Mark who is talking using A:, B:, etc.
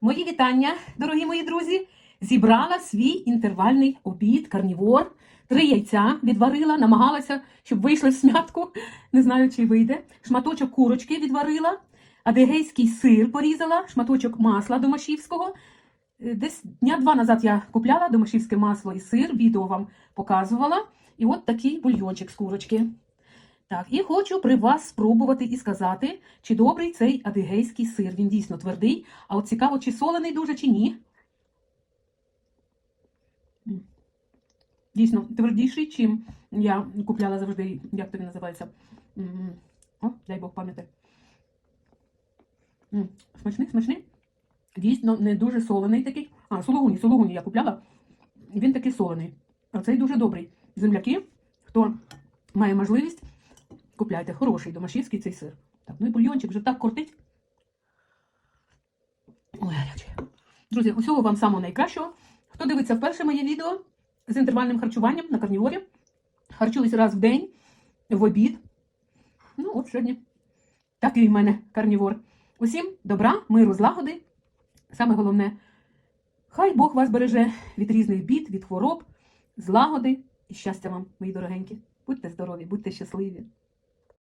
A: Мої вітання, дорогі мої друзі. Зібрала свій інтервальний обід, карнівор. Три яйця відварила, намагалася, щоб вийшли в смятку. Не знаю, чи вийде. Шматочок курочки відварила, адегейський сир порізала, шматочок масла домашівського. Е, Десь дня два назад я купляла домашівське масло і сир, відео вам показувала. І от такий бульйончик з курочки. Так, і хочу при вас спробувати і сказати, чи добрий цей адигейський сир. Він дійсно твердий, а от цікаво, чи солений дуже, чи ні. Дійсно, твердіший, чим я купляла завжди, як то він називається. О, дай Бог пам'яти. Смачний, смачний. Дійсно, не дуже солений такий. А, сологуні, сологуні я купляла. Він такий солений. А цей дуже добрий. Земляки, хто має можливість, купляйте. Хороший домашівський цей сир. Так, ну і бульйончик вже так кортить. Ой. Друзі, усього вам самого найкращого. Хто дивиться вперше моє відео з інтервальним харчуванням на карніворі, харчуюсь раз в день, в обід. Ну, от сьогодні такий в мене карнівор. Усім добра, миру, злагоди. Саме головне, хай Бог вас береже від різних бід, від хвороб, злагоди і щастя вам, мої дорогенькі. Будьте здорові, будьте щасливі.